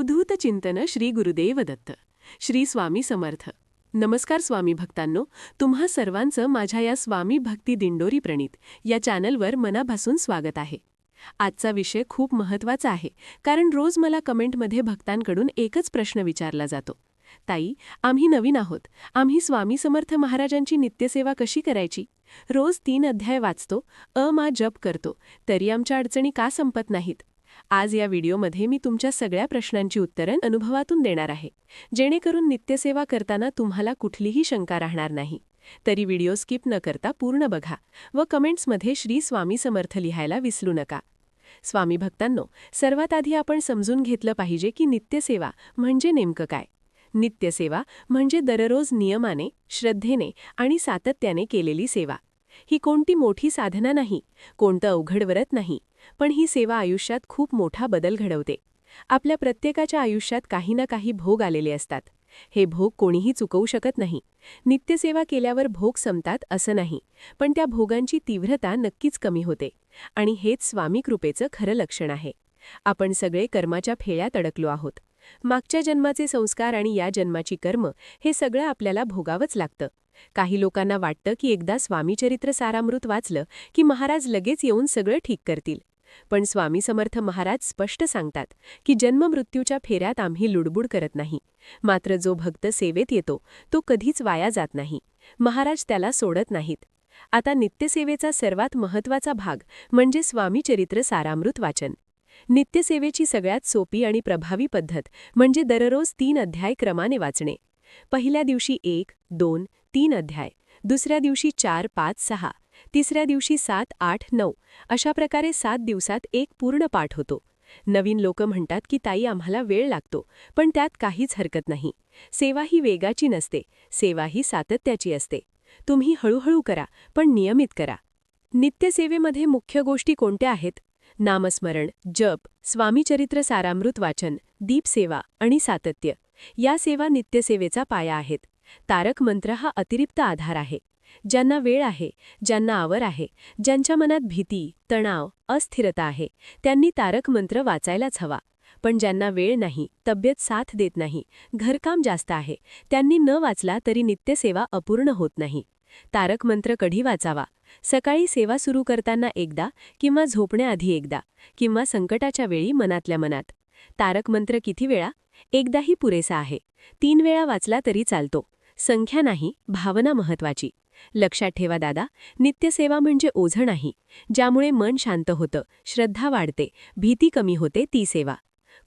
अवधूत चिंतन श्री गुरुदेव दत्त श्री स्वामी समर्थ. नमस्कार स्वामी भक्तांनो तुम्हा सर्वांचं माझ्या या स्वामी भक्ती दिंडोरी प्रणीत या चॅनलवर मनापासून स्वागत आहे. आजचा विषय खूप महत्त्वाचा आहे कारण रोज मला कमेंटमध्ये भक्तांकडून एकच प्रश्न विचारला जातो. ताई आम्ही नवीन आहोत. आम्ही स्वामी समर्थ महाराजांची नित्यसेवा कशी करायची? रोज तीन अध्याय वाचतो अ मा जप करतो. तरी आमच्या अडचणी का संपत नाहीत? आज या व्हिडिओमध्ये मी तुमच्या सगळ्या प्रश्नांची उत्तरं अनुभवातून देणार आहे. जेणेकरून नित्यसेवा करताना तुम्हाला कुठलीही शंका राहणार नाही. तरी व्हिडिओ स्किप न करता पूर्ण बघा व कमेंट्समध्ये श्री स्वामी समर्थ लिहायला विसरू नका. स्वामी भक्तांनो सर्वात आधी आपण समजून घेतलं पाहिजे की नित्यसेवा म्हणजे नेमकं काय? नित्यसेवा म्हणजे दररोज नियमाने श्रद्धेने आणि सातत्याने केलेली सेवा. ही कोणती मोठी साधना नाही कोणतं अवघड व्रत नाही पण ही सेवा आयुष्यात खूप मोठा बदल घडवते. आपल्या प्रत्येकाच्या आयुष्यात काही ना काही भोग आलेले असतात. हे भोग कोणीही चुकवू शकत नाही. नित्यसेवा केल्यावर भोग संपतात असं नाही पण त्या भोगांची तीव्रता नक्कीच कमी होते. आणि हेच स्वामी कृपेचं खरं लक्षण आहे. आपण सगळे कर्माच्या फेळ्यात अडकलो आहोत. मागच्या जन्माचे संस्कार आणि या जन्माची कर्म हे सगळं आपल्याला भोगावंच लागतं. काही लोकांना वाटतं की एकदा स्वामीचरित्र सारामृत वाचलं की महाराज लगेच येऊन सगळं ठीक करतील. पण स्वामी समर्थ महाराज स्पष्ट सांगतात की जन्ममृत्यूच्या फेऱ्यात आम्ही लुडबुड करत नाही. मात्र जो भक्त सेवेत येतो तो कधीच वाया जात नाही. महाराज त्याला सोडत नाहीत. आता नित्यसेवेचा सर्वात महत्त्वाचा भाग म्हणजे स्वामीचरित्र सारामृत वाचन. नित्यसेवेची सगळ्यात सोपी आणि प्रभावी पद्धत म्हणजे दररोज तीन अध्याय क्रमाने वाचणे. पहिल्या दिवशी एक दोन तीन अध्याय दुसऱ्या दिवशी चार पाच सहा तिसऱ्या दिवशी सात आठ नऊ. अशा प्रकारे सात दिवसात एक पूर्ण पाठ होतो. नवीन लोक म्हणतात की ताई आम्हाला वेळ लागतो पण त्यात काहीच हरकत नाही. सेवा ही वेगाची नसते सेवा ही सातत्याची असते. तुम्ही हळूहळू करा पण नियमित करा. नित्यसेवेमध्ये मुख्य गोष्टी कोणत्या आहेत? नामस्मरण जप स्वामीचरित्र सारामृत वाचन दीपसेवा आणि सातत्य. या सेवा नित्यसेवेचा पाया आहेत. तारक मंत्र हा अतिरिक्त आधार आहे. ज्यांना वेळ आहे ज्यांना आवर आहे ज्यांच्या मनात भीती तणाव अस्थिरता आहे त्यांनी तारक मंत्र वाचायलाच हवा. पण ज्यांना वेळ नाही तब्येत साथ देत नाही घरकाम जास्त आहे त्यांनी न वाचला तरी नित्यसेवा अपूर्ण होत नाही. तारक मंत्र कधी वाचावा. सकाळी सेवा सुरू करताना एकदा किंवा झोपण्याआधी एकदा किंवा संकटाच्या वेळी मनातल्या मनात. तारक मंत्र किती वेळा? एकदाही पुरेसा आहे. तीन वेळा वाचला तरी चालतो. संख्या नाही भावना महत्वाची लक्षात ठेवा दादा नित्यसेवा म्हणजे ओझं नाही ज्यामुळे मन शांत होतं श्रद्धा वाढते भीती कमी होते ती सेवा.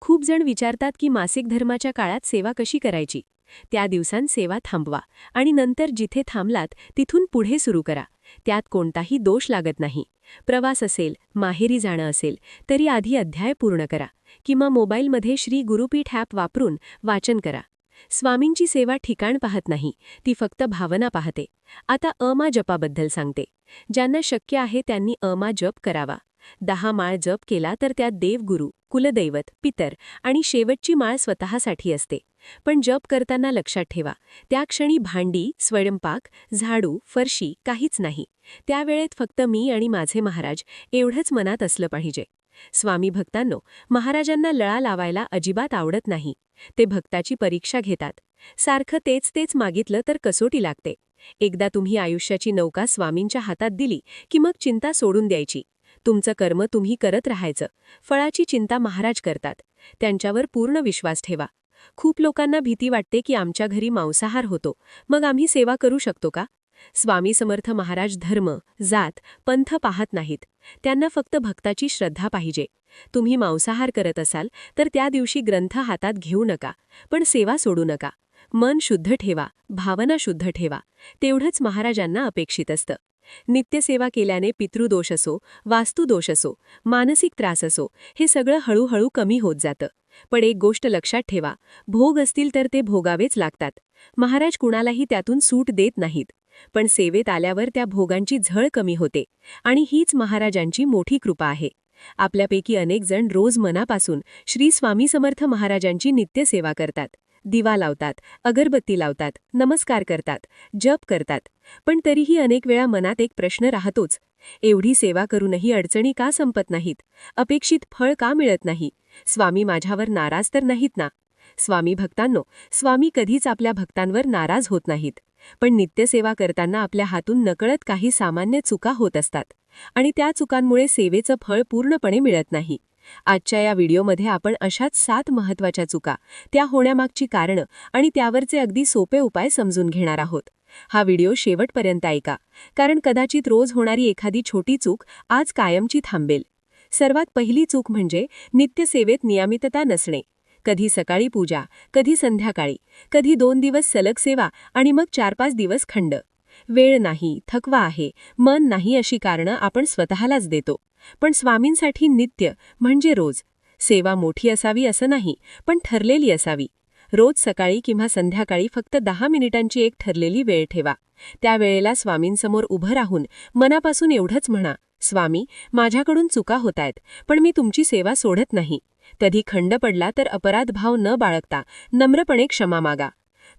खूप जण विचारतात की मासिक धर्माच्या काळात सेवा कशी करायची? त्या दिवसांत सेवा थांबवा आणि नंतर जिथे थांबलात तिथून पुढे सुरू करा. त्यात कोणताही दोष लागत नाही. प्रवास असेल माहेरी जाणं असेल तरी आधी अध्याय पूर्ण करा किंवा मोबाईलमध्ये श्री गुरुपीठ ॲप वापरून वाचन करा. स्वामींची सेवा ठिकाण पाहत नाही ती फक्त भावना पाहते. आता अमा जपाबद्दल सांगते. ज्यांना शक्य आहे त्यांनी अमा जप करावा. दहा माळ जप केला तर त्यात देवगुरू कुलदैवत पितर आणि शेवटची माळ स्वतःसाठी असते. पण जप करताना लक्षात ठेवा त्या क्षणी भांडी स्वयंपाक झाडू फरशी काहीच नाही. त्यावेळेत फक्त मी आणि माझे महाराज एवढंच मनात असलं पाहिजे. स्वामी भक्तांनो महाराजांना लळा लावायला अजिबात आवडत नाही. ते भक्ताची परीक्षा घेतात. सारखं तेच तेच मागितलं तर कसोटी लागते. एकदा तुम्ही आयुष्याची नौका स्वामींच्या हातात दिली की मग चिंता सोडून द्यायची. तुमचं कर्म तुम्ही करत राहायचं. फळाची चिंता महाराज करतात. त्यांच्यावर पूर्ण विश्वास ठेवा. खूप लोकांना भीती वाटते की आमच्या घरी मांसाहार होतो. मग आम्ही सेवा करू शकतो का? स्वामी समर्थ महाराज धर्म जात पंथ पाहत नाहीत. त्यांना फक्त भक्ताची श्रद्धा पाहिजे. तुम्ही मांसाहार करत असाल तर त्या दिवशी ग्रंथ हातात घेऊ नका पण सेवा सोडू नका. मन शुद्ध ठेवा भावना शुद्ध ठेवा तेवढंच महाराजांना अपेक्षित असतं. नित्यसेवा केल्याने पितृदोष असो वास्तुदोष असो मानसिक त्रास असो हे सगळं हळूहळू कमी होत जातं. पण एक गोष्ट लक्षात ठेवा भोग असतील तर ते भोगावेच लागतात. महाराज कुणालाही त्यातून सूट देत नाहीत. पण सेवेत आल्यावर त्या भोगांची झळ कमी होते आणि हीच महाराजांची मोठी कृपा आहे. आपल्यापैकी अनेक जण रोज मनापासून श्री स्वामी समर्थ महाराजांची नित्यसेवा करतात दिवा लावतात अगरबत्ती लावतात नमस्कार करतात जप करतात. पण तरीही अनेक वेळा मनात एक प्रश्न राहतोच एवढी सेवा करूनही अडचणी का संपत नाहीत? अपेक्षित फळ का मिळत नाही? स्वामी माझ्यावर नाराज तर नाहीत ना? स्वामी भक्तांनो स्वामी कधीच आपल्या भक्तांवर नाराज होत नाहीत. पण नित्यसेवा करताना आपल्या हातून नकळत काही सामान्य चुका होत असतात. आणि त्या चुकांमुळे सेवेचं फळ पूर्णपणे मिळत नाही. आजच्या या व्हिडिओमध्ये आपण अशाच सात महत्त्वाच्या चुका त्या होण्यामागची कारणं आणि त्यावरचे अगदी सोपे उपाय समजून घेणार आहोत. हा व्हिडिओ शेवटपर्यंत ऐका कारण कदाचित रोज होणारी एखादी छोटी चूक आज कायमची थांबेल. सर्वात पहिली चूक म्हणजे नित्यसेवेत नियमितता नसणे. कधी सकाळी पूजा कधी संध्याकाळी कधी दोन दिवस सलग सेवा आणि मग चार पाच दिवस खंड. वेळ नाही थकवा आहे मन नाही अशी कारणं आपण स्वतःलाच देतो. पण स्वामींसाठी नित्य म्हणजे रोज. सेवा मोठी असावी असं नाही पण ठरलेली असावी. रोज सकाळी किंवा संध्याकाळी फक्त दहा मिनिटांची एक ठरलेली वेळ ठेवा. त्या वेळेला स्वामींसमोर उभं राहून मनापासून एवढंच म्हणा स्वामी माझ्याकडून चुका होतायत पण मी तुमची सेवा सोडत नाही. कधी खंड पडला तर अपराध भाव न बाळगता नम्रपणे क्षमा मागा.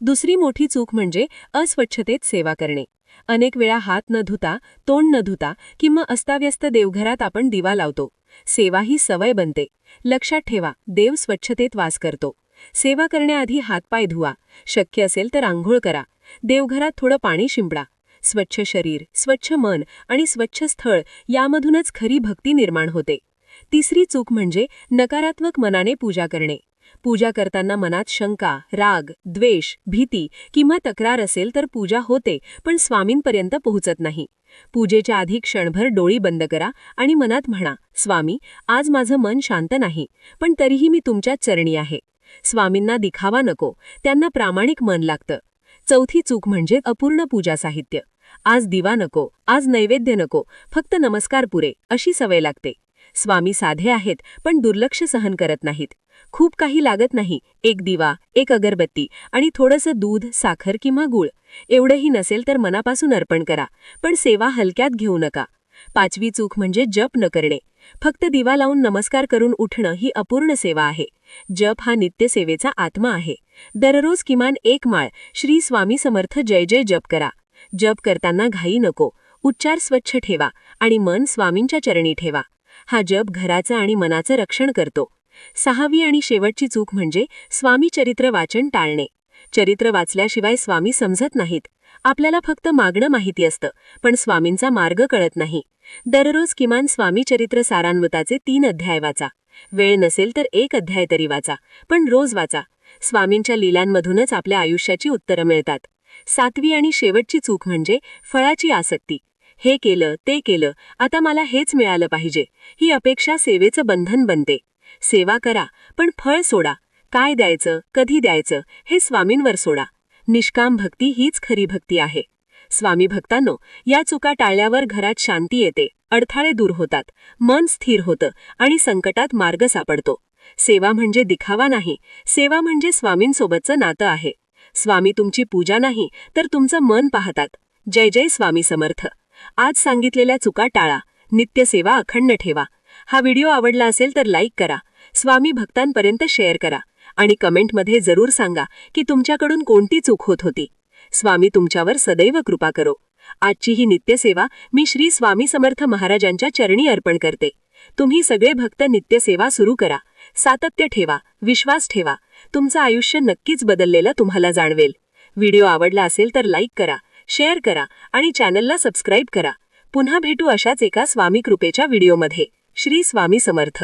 दुसरी मोठी चूक म्हणजे अस्वच्छतेत सेवा करणे. अनेक वेळा हात न धुता तोंड न धुता किंवा अस्ताव्यस्त देवघरात आपण दिवा लावतो. सेवा ही सवय बनते. लक्षात ठेवा देव स्वच्छतेत वास करतो. सेवा करण्याआधी हातपाय धुवा. शक्य असेल तर आंघोळ करा. देवघरात थोडं पाणी शिंपडा. स्वच्छ शरीर स्वच्छ मन आणि स्वच्छ स्थळ यामधूनच खरी भक्ती निर्माण होते. तिसरी चूक म्हणजे नकारात्मक मनाने पूजा करणे. पूजा करताना मनात शंका राग द्वेष भीती किंवा तक्रार असेल तर पूजा होते पण स्वामींपर्यंत पोहोचत नाही. पूजेच्या आधी क्षणभर डोळी बंद करा आणि मनात म्हणा स्वामी आज माझं मन शांत नाही पण तरीही मी तुमच्या चरणी आहे. स्वामींना दिखावा नको त्यांना प्रामाणिक मन लागतं. चौथी चूक म्हणजे अपूर्ण पूजा साहित्य. आज दिवा नको आज नैवेद्य नको फक्त नमस्कार पुरे अशी सवय लागते. स्वामी साधे आहेत पण दुर्लक्ष सहन करत नाहीत. खूप काही लागत नाही एक दिवा एक अगरबत्ती आणि थोडंसं दूध साखर किंवा गूळ. एवढंही नसेल तर मनापासून अर्पण करा पण सेवा हलक्यात घेऊ नका. पाचवी चूक म्हणजे जप न करणे. फक्त दिवा लावून नमस्कार करून उठणं ही अपूर्ण सेवा आहे. जप हा नित्यसेवेचा आत्मा आहे. दररोज किमान एक माळ श्री स्वामी समर्थ जय जय जप करा. जप करताना घाई नको उच्चार स्वच्छ ठेवा आणि मन स्वामींच्या चरणी ठेवा. हा जप घराचं आणि मनाचं रक्षण करतो. सहावी आणि शेवटची चूक म्हणजे स्वामी चरित्र वाचन टाळणे. चरित्र वाचल्याशिवाय स्वामी समजत नाहीत. आपल्याला फक्त मागणं माहिती असतं पण स्वामींचा मार्ग कळत नाही. दररोज किमान स्वामी चरित्र सारान्वताचे तीन अध्याय वाचा. वेळ नसेल तर एक अध्याय तरी वाचा पण रोज वाचा. स्वामींच्या लीलांमधूनच आपल्या आयुष्याची उत्तरं मिळतात. सातवी आणि शेवटची चूक म्हणजे फळाची आसक्ती. हे केलं ते केलं. आता मला हेच मिळालं पाहिजे. ही अपेक्षा सेवेचं बंधन बनते. सेवा करा पण फळ सोडा. काय द्यायचं कधी द्यायचं हे स्वामींवर सोडा. निष्काम भक्ती हीच खरी भक्ती आहे. स्वामी भक्तांनो या चुका टाळल्यावर घरात शांती येते. अडथळे दूर होतात. मन स्थिर होतं आणि संकटात मार्ग सापडतो. सेवा म्हणजे दिखावा नाही. सेवा म्हणजे स्वामींसोबतचं नातं आहे. स्वामी तुमची पूजा नाही तर तुमचं मन पाहतात. जय जय स्वामी समर्थ. आज सांगितलेल्या चुका टाळा. नित्यसेवा अखंड ठेवा. हा व्हिडिओ आवडला असेल तर लाईक करा. स्वामी भक्तांपर्यंत शेअर करा. आणि कमेंटमध्ये जरूर सांगा की तुमच्याकडून कोणती चूक होत होती. स्वामी तुमच्यावर सदैव कृपा करो. आजची ही नित्यसेवा मी श्री स्वामी समर्थ महाराजांच्या चरणी अर्पण करते. तुम्ही सगळे भक्त नित्यसेवा सुरू करा. सातत्य ठेवा. विश्वास ठेवा. तुमचं आयुष्य नक्कीच बदललेलं तुम्हाला जाणवेल. व्हिडिओ आवडला असेल तर लाईक करा. शेअर करा आणि चॅनलला सबस्क्राईब करा. पुन्हा भेटू अशाच एका स्वामी कृपेच्या व्हिडिओमध्ये. श्री स्वामी समर्थ.